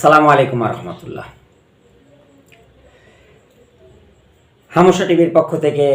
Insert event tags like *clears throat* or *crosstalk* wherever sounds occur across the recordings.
আসসালামু আলাইকুম রহমতুল্লাহ। হামসা টিভির পক্ষ থেকে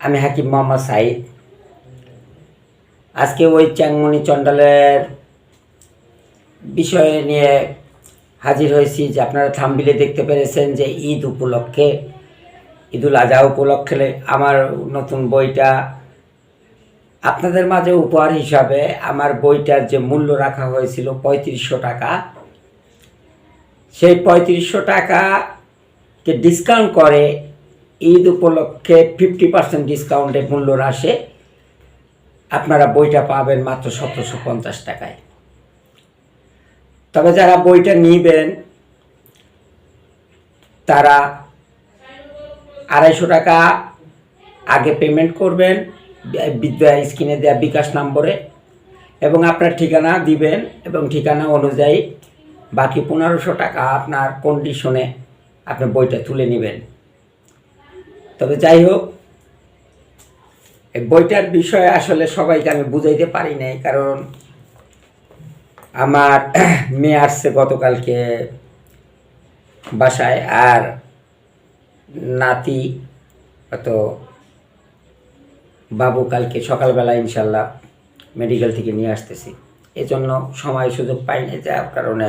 আমি হাকিম মোহাম্মদ সাইদ আজকে ওই চ্যাংমণি চণ্ডালের বিষয়ে নিয়ে হাজির হয়েছি যে আপনারা থামবিলে দেখতে পেরেছেন যে ঈদ উপলক্ষে, ঈদুল আজহা উপলক্ষে আমার নতুন বইটা আপনাদের মাঝে উপহার হিসাবে আমার বইটার যে মূল্য রাখা হয়েছিল পঁয়ত্রিশশো টাকা সেই পঁয়ত্রিশশো টাকাকে ডিসকাউন্ট করে ঈদ উপলক্ষে ফিফটি পার্সেন্ট ডিসকাউন্টে মূল্য রাশে আপনারা বইটা পাবেন মাত্র সতেরোশো পঞ্চাশ টাকায়। তবে যারা বইটা নিবেন, তারা আড়াইশো টাকা আগে পেমেন্ট করবেন, বিদ্যা স্ক্রিনে দেওয়া বিকাশ নম্বরে। এবং আপনার ঠিকানা দিবেন এবং ঠিকানা অনুযায়ী বাকি পনেরোশো টাকা আপনার কন্ডিশনে আপনি বইটা তুলে নেবেন। তবে যাই হোক বইটার বিষয়ে আসলে সবাইকে আমি বুঝাইতে পারি নাই, কারণ আমার *clears throat* মেয়ে আসছে গতকালকে বাসায় আর নাতি তো বাবু কালকে সকালবেলা ইনশাল্লাহ মেডিকেল থেকে নিয়ে আসতেছি। এজন্য সময় সুযোগ পাইনি, যার কারণে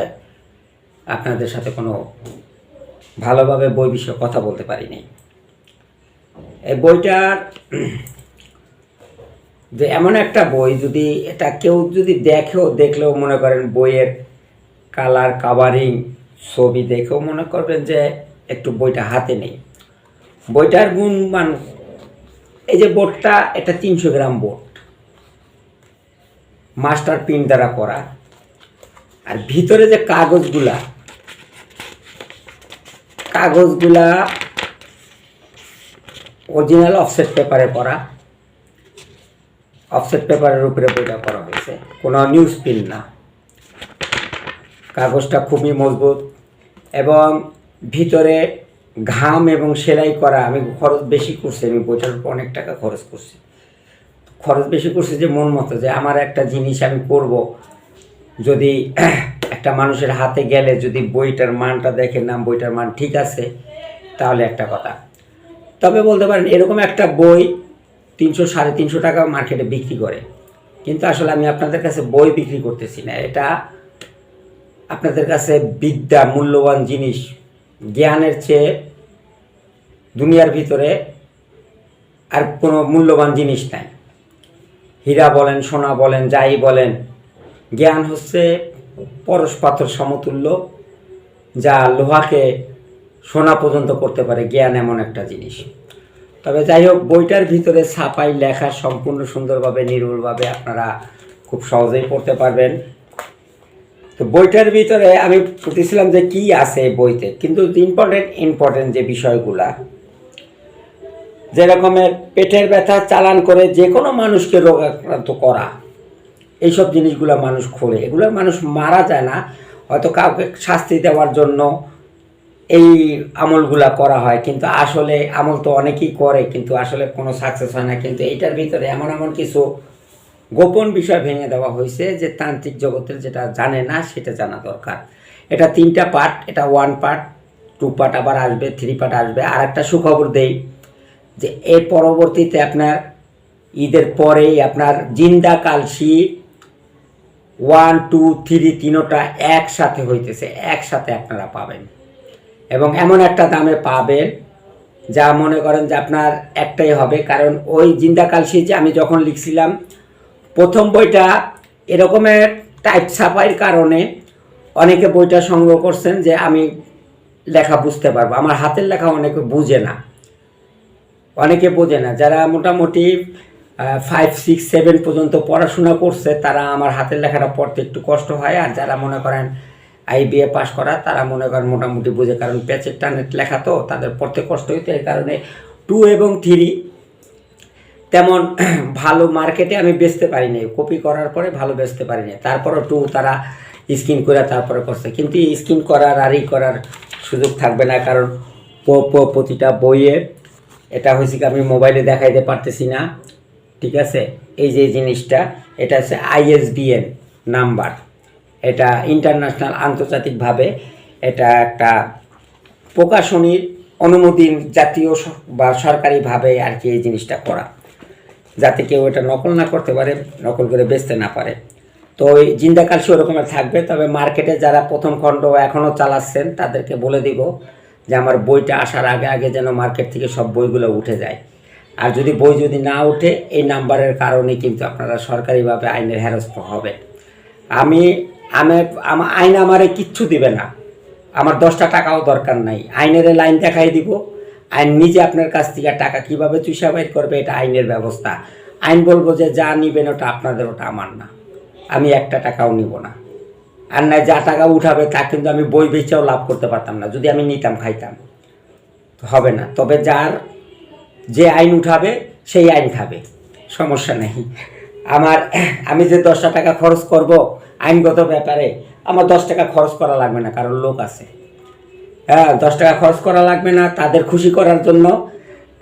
আপনাদের সাথে কোনো ভালোভাবে বই বিষয়ে কথা বলতে পারিনি। এই বইটার যে এমন একটা বই যদি এটা কেউ যদি দেখেও, দেখলেও মনে করেন বইয়ের কালার, কাভারিং, ছবি দেখেও মনে করবেন যে একটু বইটা হাতে নেই। বইটার গুণমান, এই যে বোর্ডটা, এটা তিনশো গ্রাম বোর্ড। মাস্টার প্রিন্ট দ্বারা করা। আর ভিতরে যে কাগজগুলা কাগজগুলা অরিজিনাল অফসেট পেপারে পড়া। অফসেট পেপারের উপরে বইটা করা হয়েছে। কোনো নিউজ প্রিন্ট না। কাগজটা খুবই মজবুত এবং ভিতরে ঘাম এবং সেলাই করা, আমি খরচ বেশি করছি, আমি বইটার উপর অনেক টাকা খরচ করছি। খরচ বেশি করছি যে মন মতো, যে আমার একটা জিনিস আমি করব যদি একটা মানুষের হাতে গেলে যদি বইটার মানটা দেখে না, বইটার মান ঠিক আছে, তাহলে একটা কথা। তবে বলতে পারেন, এরকম একটা বই তিনশো, সাড়ে তিনশো টাকা মার্কেটে বিক্রি করে। কিন্তু আসলে আমি আপনাদের কাছে বই বিক্রি করতেছি না। এটা আপনাদের কাছে বিদ্যা, মূল্যবান জিনিস, জ্ঞানের চেয়ে দুনিয়ার ভিতরে আর কোনো মূল্যবান জিনিস নাই। হীরা বলেন, সোনা বলেন, যাই বলেন, জ্ঞান হচ্ছে পরশ পাথর সমতুল্য, যা লোহাকে সোনা পর্যন্ত করতে পারে, জ্ঞান এমন একটা জিনিস। তবে যাই হোক, বইটার ভিতরে ছাপাই লেখা সম্পূর্ণ সুন্দরভাবে, নির্ভুলভাবে আপনারা খুব সহজেই পড়তে পারবেন। তো বইটার ভিতরে আমি বুঝেছিলাম যে কি আছে বইতে, কিন্তু ইম্পর্টেন্ট ইম্পর্টেন্ট যে বিষয়গুলা, যেরকমের পেটের ব্যথা, চালান করে যে কোনো মানুষকে রোগ আক্রান্ত করা এইসব জিনিসগুলো মানুষ খোলে এগুলো মানুষ মারা যায় না। হয়তো কাউকে শাস্তি দেওয়ার জন্য এই আমলগুলা করা হয়, কিন্তু আসলে আমল তো অনেকেই করে, কিন্তু আসলে কোনো সাকসেস হয় না। কিন্তু এইটার ভিতরে এমন এমন কিছু গোপন বিষয় ভেঙে দেওয়া হয়েছে যে তান্ত্রিক জগতের যেটা জানে না, সেটা জানা দরকার। এটা তিনটা পার্ট এটা ওয়ান পার্ট টু পার্ট আবার আসবে থ্রি পার্ট আসবে। আর একটা সুখবর দেই যে এর পরবর্তীতে আপনার ঈদের পরেই আপনার জিন্দা কালসি ওয়ান টু থ্রি তিনোটা একসাথে হইতেছে। একসাথে আপনারা পাবেন। এবং এমন একটা দামে পাবেন, যা মনে করেন যে আপনার একটাই হবে। কারণ ওই জিন্দা কালসি যে আমি যখন লিখছিলাম, প্রথম বইটা এরকমের টাইপ ছাপাইয়ের কারণে অনেকে বইটা সংগ্রহ করছেন যে আমি লেখা বুঝতে পারব। আমার হাতের লেখা অনেকে বুঝে না। অনেকে বোঝে না। যারা মোটামুটি ফাইভ সিক্স সেভেন পর্যন্ত পড়াশোনা করছে, তারা আমার হাতের লেখাটা পড়তে একটু কষ্ট হয়। আর যারা মনে করেন আই বিএ পাস করা, তারা মনে করেন মোটামুটি বোঝে, কারণ প্যাচের টানের লেখা তো, তাদের পড়তে কষ্ট হইতে। এই কারণে টু এবং থ্রি তেমন *clears throat* ভালো মার্কেটে আমি বেচতে পারিনি কপি করার পরে ভালো বেচতে পারিনি তারপরও টু তারা স্কিন করে তারপরে করছে। কিন্তু স্কিন করার আর ই করার সুযোগ থাকবে না, কারণ প্রতিটা বইয়ে এটা হয়েছে কি আমি মোবাইলে দেখাইতে পারতেছি না। ঠিক আছে? এই যে জিনিসটা, এটা হচ্ছে আইএসবিএন নাম্বার। এটা ইন্টারন্যাশনাল আন্তর্জাতিকভাবে এটা একটা প্রকাশনীর অনুমোদিত জাতীয় বা সরকারিভাবে আর কি এই জিনিসটা করা। যাতে কেউ এটা নকল না করতে পারে, নকল করে বেচতে না পারে। তো ওই জিন্দাকালসি ওরকমের থাকবে, তবে মার্কেটে যারা প্রথম খণ্ড এখনও চালাচ্ছেন, তাদেরকে বলে দিব যে আমার বইটা আসার আগে আগে যেন মার্কেট থেকে সব বইগুলো উঠে যায়। আর যদি বই যদি না উঠে এই নাম্বারের কারণে কিন্তু আপনারা সরকারিভাবে আইনের হেরস্ত হবে আমি আমি আইন আমারে কিচ্ছু দিবে না। আমার দশটা টাকাও দরকার নাই। আইনের লাইন দেখাই দিব। আইন নিজে আপনার কাছ থেকে টাকা কীভাবে চুষা বাইর করবে, এটা আইনের ব্যবস্থা। আইন বলব যে, যা নিবেন ওটা আপনাদের, ওটা আমার না। আমি একটা টাকাও নিব না। আর না যা টাকা উঠাবে, তা কিন্তু আমি বই বেচেও লাভ করতে পারতাম না। যদি আমি নিতাম, খাইতাম হবে না। তবে যার যে আইন উঠাবে, সেই আইন খাবে। সমস্যা নেই। আমার, আমি যে দশটা টাকা খরচ করব আইনগত ব্যাপারে, আমার দশ টাকা খরচ করা লাগবে না, কারণ লোক আছে। হ্যাঁ দশ টাকা খরচ করা লাগবে না, তাদের খুশি করার জন্য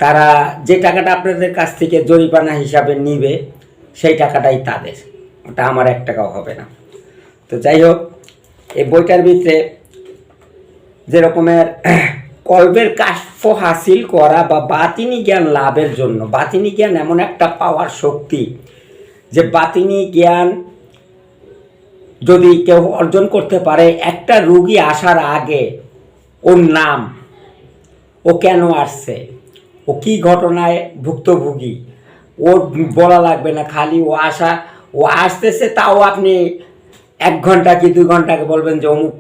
তারা যে টাকাটা আপনাদের কাছ থেকে জরিমানা হিসাবে নিবে, সেই টাকাটাই তাদের। ওটা আমার এক টাকাও হবে না। তো যাই হোক, এই বইটার ভিতরে যেরকমের কল্পের কাশ্য হাসিল করা বা বাতিনি জ্ঞান লাভের জন্য, বাতিনি জ্ঞান এমন একটা পাওয়ার শক্তি যে বাতিনি জ্ঞান যদি কেউ অর্জন করতে পারে, একটা রুগী আসার আগে ওর নাম, ও কেন আসছে, ও কি ঘটনায় ভুক্তভোগী, ওর বলা লাগবে না, খালি ও আসা, ও আসতেছে তাও আপনি এক ঘণ্টা কি দুই ঘন্টাকে বলবেন যে অমুক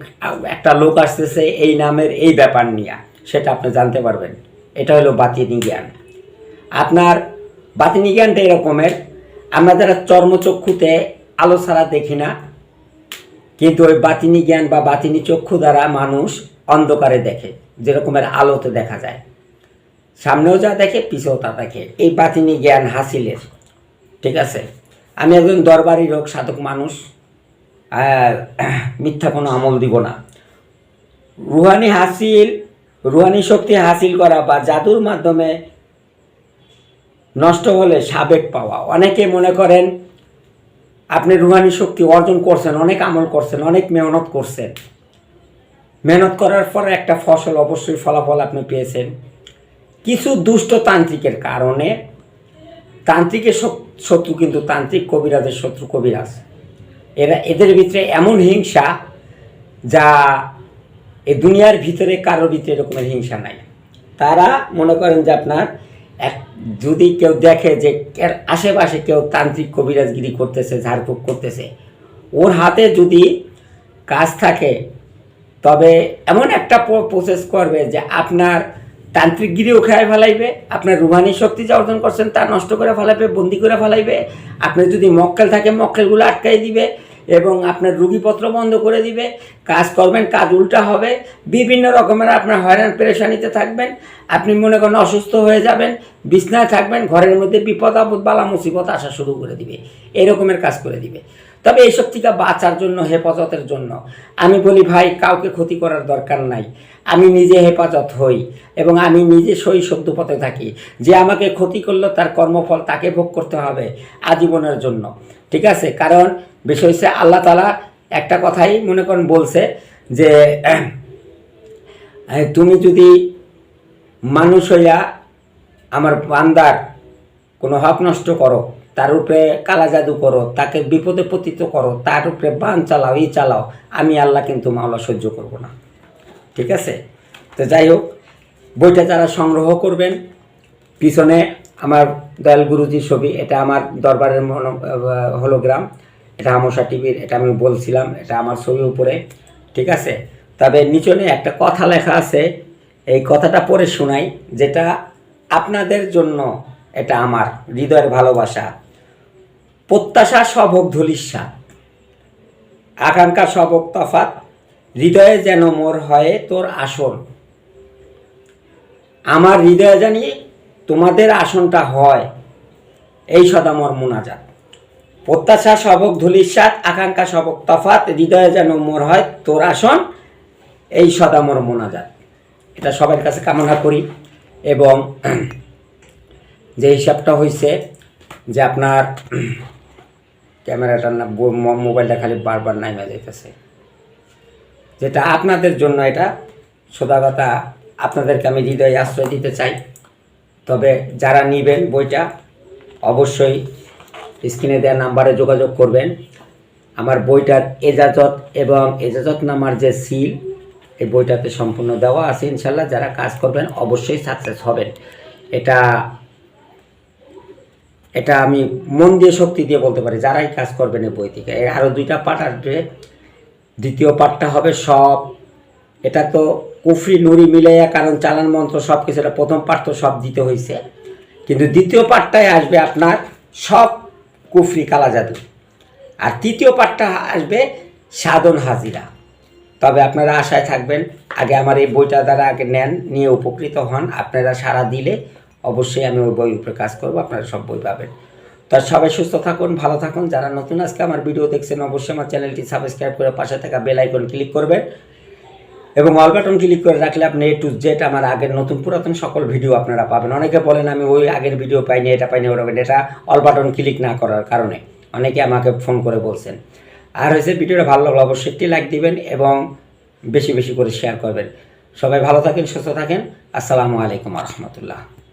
একটা লোক আসতেছে এই নামের এই ব্যাপার নিয়ে। সেটা আপনি জানতে পারবেন। এটা হলো বাতিনি জ্ঞান। আপনার বাতিনি জ্ঞানটা এরকমের, আমরা যারা চর্মচক্ষুতে আলো ছাড়া দেখি না, কিন্তু ওই বাতিনি জ্ঞান বা বাতিনি চক্ষু দ্বারা মানুষ অন্ধকারে দেখে, যেরকমের আলোতে দেখা যায়। সামনেও যা দেখে, পিছেও তা দেখে। এই বাতিনি জ্ঞান হাসিলের, ঠিক আছে? আমি একজন দরবারি লোক, সাধক মানুষ। মিথ্যা কোনো আমল দিব না। রুহানি হাসিল রুহানি শক্তি হাসিল করা বা জাদুর মাধ্যমে নষ্ট হলে সাবেক পাওয়া। অনেকে মনে করেন, আপনি রুহানি শক্তি অর্জন করছেন, অনেক আমল করছেন, অনেক মেহনত করছেন। মেহনত করার পরে একটা ফসল অবশ্যই ফলাফল আপনি পেয়েছেন। কিছু দুষ্ট তান্ত্রিকের কারণে তান্ত্রিকের শত্রু কিন্তু তান্ত্রিক কবিরাজের শত্রু কবিরাজ। এরা, এদের ভিতরে এমন হিংসা যা এই দুনিয়ার ভিতরে কারোর ভিতরে এরকমের হিংসা নাই। তারা মনে করেন যে আপনার এক যদি কেউ দেখে যে আশেপাশে কেউ তান্ত্রিক কবিরাজগিরি করতেছে, ঝাড়ফুঁক করতেছে, ওর হাতে যদি কাজ থাকে, তবে এমন একটা প্রসেস করবে যে আপনার তান্ত্রিক গিরিও খেয়ে ফেলাইবে, আপনার রুহানি শক্তি যা অর্জন করছেন তা নষ্ট করে ফেলাইবে, বন্দি করে ফেলাইবে, আপনার যদি মক্কেল থাকে মক্কেলগুলো আটকাই দিবে এবং আপনার রুগীপত্র বন্ধ করে দিবে, কাজ করবেন, কাজ উল্টা হবে, বিভিন্ন রকমের আপনার হয়রান, পেরেশানিতে থাকবেন, আপনি মনে করেন অসুস্থ হয়ে যাবেন, বিছনায় থাকবেন, ঘরের মধ্যে বিপদ, আপদ, বালা, মুসিবত আসা শুরু করে দিবে, এরকমের কাজ করে দিবে। তবে এইসব থেকে বাঁচার জন্য, হেফাজতের জন্য। আমি বলি, ভাই, কাউকে ক্ষতি করার দরকার নাই। আমি নিজে হেফাজত হই এবং আমি নিজে সই সদ্য পথে থাকি। যে আমাকে ক্ষতি করল, তার কর্মফল তাকে ভোগ করতে হবে আজীবনের জন্য। ঠিক আছে? কারণ বিষয় হচ্ছে, আল্লাহ তালা একটা কথাই মনে করেন, বলছে যে তুমি যদি মানুষ হইয়া আমার বান্দার কোনো হক নষ্ট করো তার উপরে কালা জাদু করো, তাকে বিপদে পতিত করো, তার উপরে বান চালাও, ই চালাও, আমি আল্লাহ কিন্তু মাওলা সহ্য করব না। ঠিক আছে? তো যাই হোক, বইটা যারা সংগ্রহ করবেন, পিছনে আমার দয়াল গুরুজির ছবি, এটা আমার দরবারের হলোগ্রাম, এটা আমসা টিভির, এটা আমি বলছিলাম, এটা আমার ছবি উপরে। ঠিক আছে? তবে নিচনে একটা কথা লেখা আছে, এই কথাটা পড়ে শোনাই, যেটা আপনাদের জন্য এটা আমার, হৃদয়ের ভালোবাসা। প্রত্যাশা সবক ধুলিস্বা আকাঙ্ক্ষা সবক তফাত, হৃদয়ে যেন মোর হয় তোর আসন। আমার হৃদয়ে জানি তোমাদের আসনটা হয়, এই সদামর মোনাজাত। প্রত্যাশা সবক ধুলিস্বাদ আকাঙ্ক্ষা সবক তফাত, হৃদয়ে যেন মোর হয় তোর আসন, এই সদামর মোনাজাত। এটা সবার কাছে কামনা করি এবং *clears throat* যে হিসাবটা হয়েছে যে আপনার ক্যামেরাটা না মোবাইলটা খালি বারবার নাইমা যাইতেছে। যেটা আপনাদের জন্য এটা সোজা কথা, আপনাদেরকে আমি হৃদয়ে আশ্রয় দিতে চাই। তবে যারা নিবেন বইটা, অবশ্যই স্ক্রিনে দেওয়া নাম্বারে যোগাযোগ করবেন। আমার বইটার এজাজত এবং এজাজত নামার যে সিল, এই বইটাতে সম্পূর্ণ দেওয়া আছে ইনশাল্লাহ। যারা কাজ করবেন, অবশ্যই সাকসেস হবেন। এটা এটা আমি মন দিয়ে শক্তি দিয়ে বলতে পারি, যারাই কাজ করবেন এই বই থেকে। আরও দুইটা পার্ট আসবে। দ্বিতীয় পার্টটা হবে সব। এটা তো কুফরি নুরি মিলাইয়া, কারণ চালান মন্ত্র সব কিছু, এটা প্রথম পার্ট তো সব দিতে হয়েছে কিন্তু দ্বিতীয় পার্টটাই আসবে আপনার সব কুফরি কালা জাদু। আর তৃতীয় পার্টটা আসবে সাধন হাজিরা। তবে আপনারা আশায় থাকবেন, আগে আমার এই বইটা দ্বারা আগে নেন, নিয়ে উপকৃত হন। আপনারা সারা দিলে অবশ্যই আমি ওই বই উপরে কাজ করব, আপনারা সব বই পাবেন। তো সবাই সুস্থ থাকুন, ভালো থাকুন। যারা নতুন আজকে আমার ভিডিও দেখছেন, অবশ্যই আমার চ্যানেলটি সাবস্ক্রাইব করে পাশে থাকা বেল আইকন ক্লিক করবেন। এবং অল বাটন ক্লিক করে রাখলে আপনি এ টু জেড আমার আগের নতুন পুরাতন সকল ভিডিও আপনারা পাবেন। অনেকে বলেন, আমি ওই আগের ভিডিও পাইনি, এটা পাইনি পাইনি এটা অল বাটন ক্লিক না করার কারণে। অনেকে আমাকে ফোন করে বলছেন। আর হয়েছে, ভিডিওটা ভালো লাগলে অবশ্যই একটি লাইক দিবেন এবং বেশি বেশি করে শেয়ার করবেন। সবাই ভালো থাকেন, সুস্থ থাকেন। আসসালামু আলাইকুম রহমতুল্লাহ।